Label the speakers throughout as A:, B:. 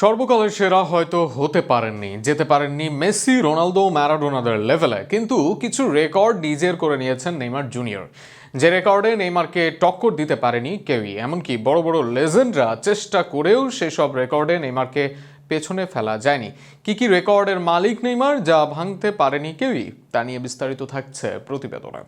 A: সর্বকালের সেরা হয়তো হতে পারেননি, যেতে পারেননি মেসি, রোনালদো ম্যারাডোনাদের লেভেলে, কিন্তু কিছু রেকর্ড নিজের করে নিয়েছেন নেইমার জুনিয়র। যে রেকর্ডে নেইমারকে টক্কর দিতে পারেনি কেউই, এমনকি বড় বড় লেজেন্ডরা চেষ্টা করেও সেসব রেকর্ডে নেইমারকে পেছনে ফেলা যায়নি। কি কি রেকর্ডের মালিক নেইমার যা ভাঙতে পারেনি কেউই, তা নিয়ে বিস্তারিত থাকছে প্রতিবেদনে।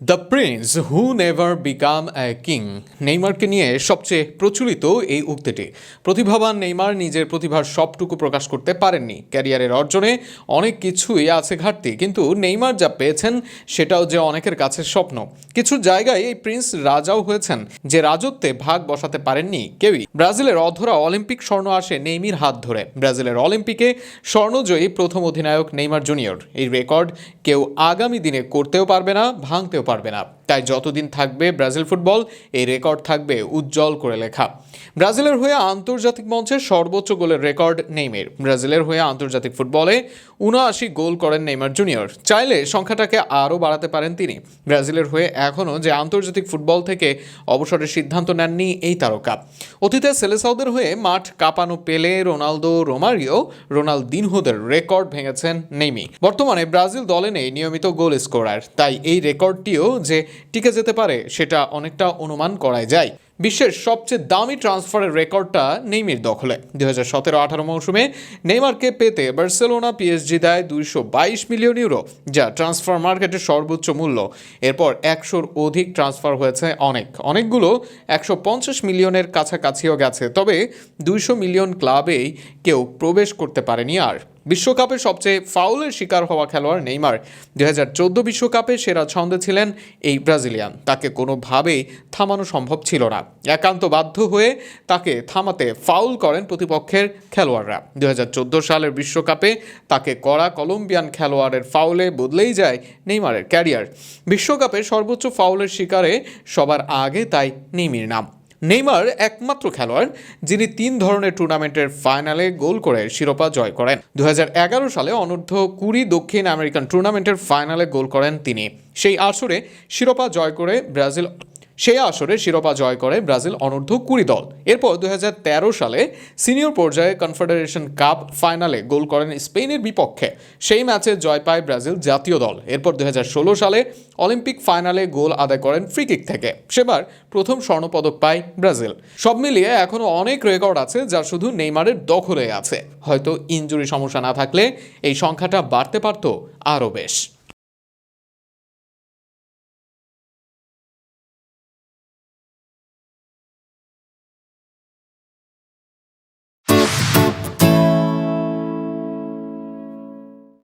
A: The prince who never became a king নেইমারকে নিয়ে সবচেয়ে প্রচলিত এই উক্তিটি। প্রতিভাবান নেইমার নিজের প্রতিভার সবটুকু প্রকাশ করতে পারেননি। ক্যারিয়ারের অর্জনে অনেক কিছুই আছে ঘাটতি, কিন্তু নেইমার যা পেয়েছেন সেটাও যে অনেকের কাছে স্বপ্ন। কিছু জায়গায় এই প্রিন্স রাজাও হয়েছেন, যে রাজত্বে ভাগ বসাতে পারেননি কেউই। ব্রাজিলের অধরা অলিম্পিক স্বর্ণ আসে নেইমির হাত ধরে। ব্রাজিলের অলিম্পিকে স্বর্ণজয়ী প্রথম অধিনায়ক নেইমার জুনিয়র। এই রেকর্ড কেউ আগামী দিনে করতেও পারবে না, ভাঙতেও পারবে না। তাই যতদিন থাকবে ব্রাজিল ফুটবল, এই রেকর্ড থাকবে উজ্জ্বল করে লেখা। ব্রাজিলের হয়ে আন্তর্জাতিক মঞ্চে সর্বোচ্চ গোলের রেকর্ড নেইমের। ব্রাজিলের হয়ে আন্তর্জাতিক ফুটবলে উনআশি গোল করেন নেইমার জুনিয়র। চাইলে সংখ্যাটাকে আরও বাড়াতে পারেন তিনি। ব্রাজিলের হয়ে এখনও যে আন্তর্জাতিক ফুটবল থেকে অবসরের সিদ্ধান্ত নেননি এই তারকা। অতীতে সেলেসাউদের হয়ে মাঠ কাঁপানো পেলে রোনালদো, রোমারিও, রোনালদিনহোদের রেকর্ড ভেঙেছেন নেইমি বর্তমানে ব্রাজিল দলে নেই নিয়মিত গোল স্কোরার। তাই এই রেকর্ডটিও যে টিকে যেতে পারে, সেটা অনেকটা অনুমান করাই যায়। বিশ্বের সবচেয়ে দামি ট্রান্সফারের রেকর্ডটা নেইমির দখলে। দুই হাজার সতেরো আঠারো মৌসুমে নেইমারকে পেতে বার্সেলোনা পিএসজি দেয় দুইশো বাইশ মিলিয়ন ইউরো, যা ট্রান্সফার মার্কেটের সর্বোচ্চ মূল্য। এরপর একশোর অধিক ট্রান্সফার হয়েছে অনেক। অনেকগুলো একশো পঞ্চাশ মিলিয়নের কাছাকাছিও গেছে, তবে দুইশো মিলিয়ন ক্লাবেই কেউ প্রবেশ করতে পারেনি আর। বিশ্বকাপে সবচেয়ে ফাউলের শিকার হওয়া খেলোয়াড় নেইমার। দু বিশ্বকাপে সেরা ছন্দে ছিলেন এই ব্রাজিলিয়ান। তাকে কোনোভাবেই থামানো সম্ভব ছিল না। একান্ত বাধ্য হয়ে তাকে থামাতে ফাউল করেন প্রতিপক্ষের খেলোয়াড়রা। দু হাজার চোদ্দ সালের বিশ্বকাপে তাকে করা কলম্বিয়ান খেলোয়াড়ের ফাউলে বদলেই যায় নেইমারের ক্যারিয়ার। বিশ্বকাপে সর্বোচ্চ ফাউলের শিকারে সবার আগে তাই নেইমির নাম। নেইমার একমাত্র খেলোয়াড় যিনি তিন ধরনের টুর্নামেন্টের ফাইনালে গোল করে শিরোপা জয় করেন। দুই হাজার এগারো সালে অনূর্ধ্ব কুড়ি দক্ষিণ আমেরিকান টুর্নামেন্টের ফাইনালে গোল করেন তিনি। সেই আসরে শিরোপা জয় করে ব্রাজিল সেই আসরে শিরোপা জয় করে ব্রাজিল অনূর্ধ্ব কুড়ি দল। এরপর দুই হাজার তেরো সালে সিনিয়র পর্যায়ে কনফেডারেশন কাপ ফাইনালে গোল করেন স্পেনের বিপক্ষে। সেই ম্যাচে জয় পায় ব্রাজিল জাতীয় দল। এরপর দুই হাজার ষোলো সালে অলিম্পিক ফাইনালে গোল আদায় করেন ফ্রিকিক থেকে। সেবার প্রথম স্বর্ণপদক পায় ব্রাজিল। সব মিলিয়ে এখনও অনেক রেকর্ড আছে যা শুধু নেইমারের দখলে আছে। হয়তো ইনজুরি সমস্যা না থাকলে এই সংখ্যাটা বাড়তে পারতো আরও বেশ।